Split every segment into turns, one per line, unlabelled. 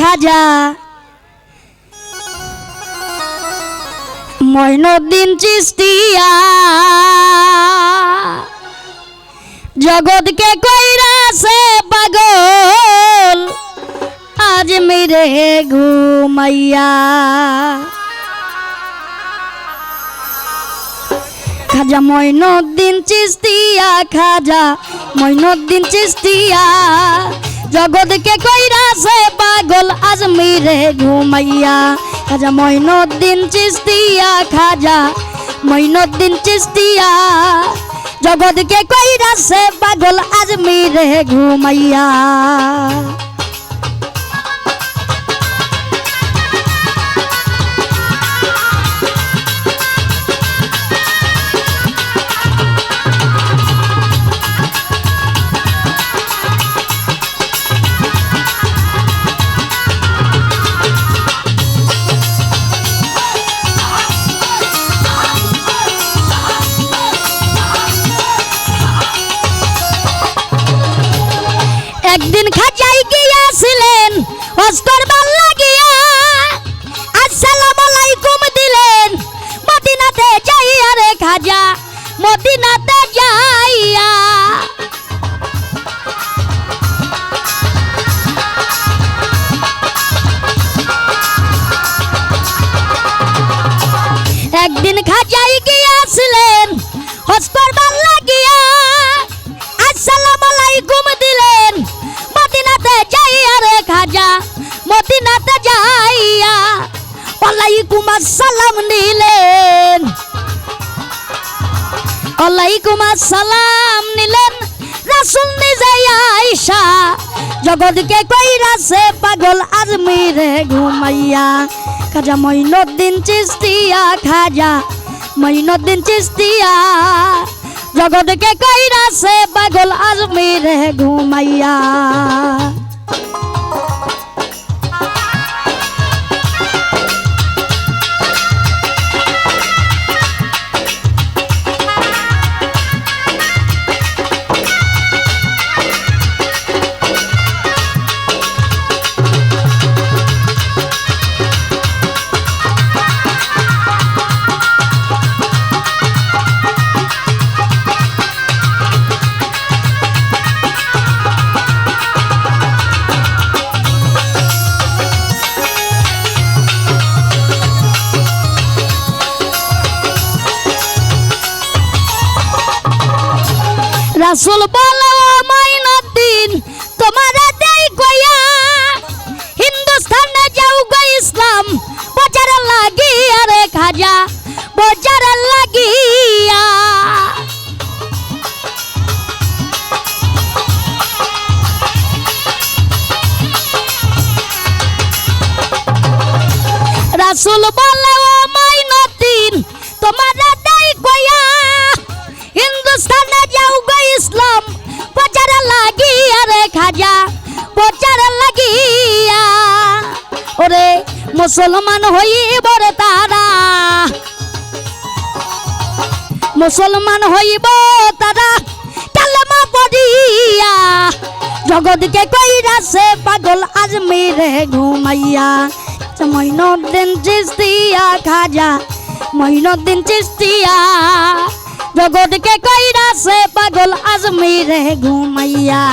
খাজা মইনুদ্দিন চিস্তিয়া। জগৎকে কইরাছে পাগল, আজ মেরে ঘুমাইয়া। খাজা মইনুদ্দিন চিস্তিয়া, খাজা মইনুদ্দিন চিস্তিয়া। জগৎকে কইরাছে পাগল আজ মেরে ঘুমাইয়া। খাজা মইনুদ্দিন চিস্তিয়া, খাজা মইনুদ্দিন চিস্তিয়া। জগৎকে কইরাছে পাগল আজ মেরে ঘুমাইয়া। অস্তর ভাল মদিনাতে যাইয়া ওয়ালাইকুম আসসালাম নিলেন। ওয়ালাইকুম আসসালাম নিলেন। রাসূল নিজে আয়েশা, জগৎকে কইরাছে পাগল আজমিরে ঘুমাইয়া, খাজা মঈনুদ্দিন চিস্তিয়া, খাজা মঈনুদ্দিন চিস্তিয়া, জগৎকে কইরাছে পাগল আজমিরে ঘুমাইয়া। রাসুল বলো মাইনুদ্দিন তোমার দেই কইয়া হিন্দুস্তানে যাও গো ইসলাম, বজার লাগিয়া রে খাজা, বজার লাগিয়া। রাসুল বলে মাইনুদ্দিন তোমার দেই কইয়া হিন্দুস্তানে যাও গো ইসলাম, প্রচার লাগিয়া রে খাজা, প্রচার লাগিয়া। ওরে মুসলমান হইব রে তারা। মুসলমান হইব তারা, কালেমা পড়িয়া। জগৎকে কইরাছে পাগল আজমিরে ঘুমাইয়া। মইনুদ্দিন চিস্তিয়া খাজা, মইনুদ্দিন চিস্তিয়া জগৎকে কইরাছে পাগল আজমিরে ঘুমাইয়া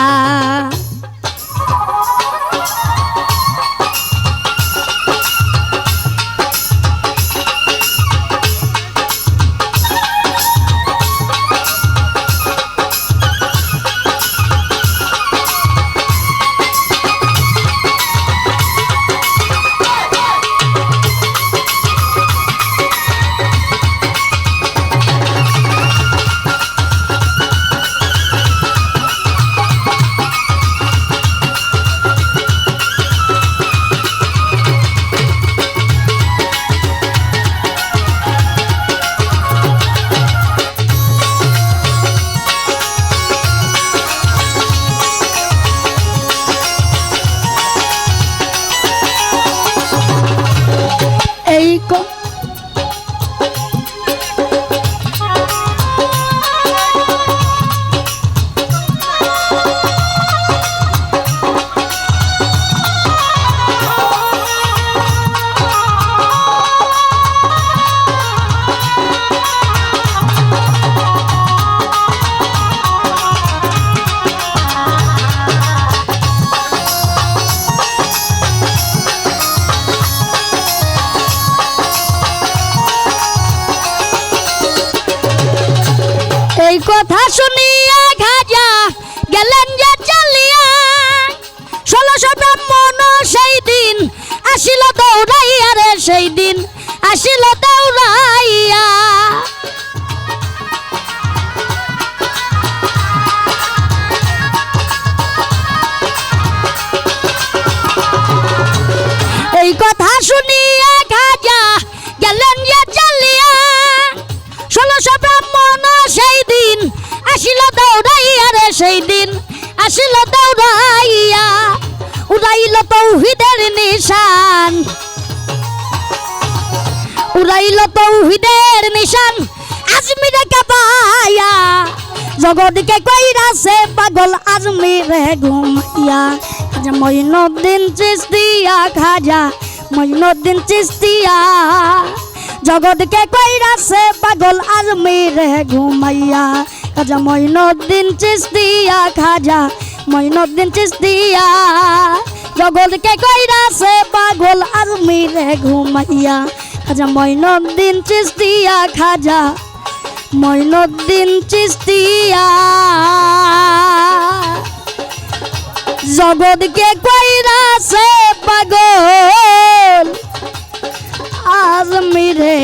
কথা শুনিয়া খাজা গেলেন যে চালিয়া। ষোলশো ব্রাহ্মণ সেই দিন আসিল দৌড়াইয়া রে সেই দিন আসিল দৌড়াইয়া। সেই দিন আসিল দৌড়াইয়া উড়াইল তৌহিদের নিশান। উড়াইল তৌহিদের নিশান, আজমিরে কাবাইয়া জগৎকে কইরাছে পাগল আজমিরে ঘুমাইয়া। খাজা মঈনুদ্দিন চিস্তিয়া, খাজা মঈনুদ্দিন চিস্তিয়া। জগৎকে কইরাছে পাগল আজমিরে ঘুমাইয়া। খাজা মঈনুদ্দিন চিস্তিয়া খাজা মঈনুদ্দিন চিস্তিয়া জগৎকে কইরাছে পাগল আজমিরে ঘুমাইয়া। খাজা মঈনুদ্দিন চিস্তিয়া খাজা মঈনুদ্দিন চিস্তিয়া জগৎকে কইরাছে পাগল আজমিরে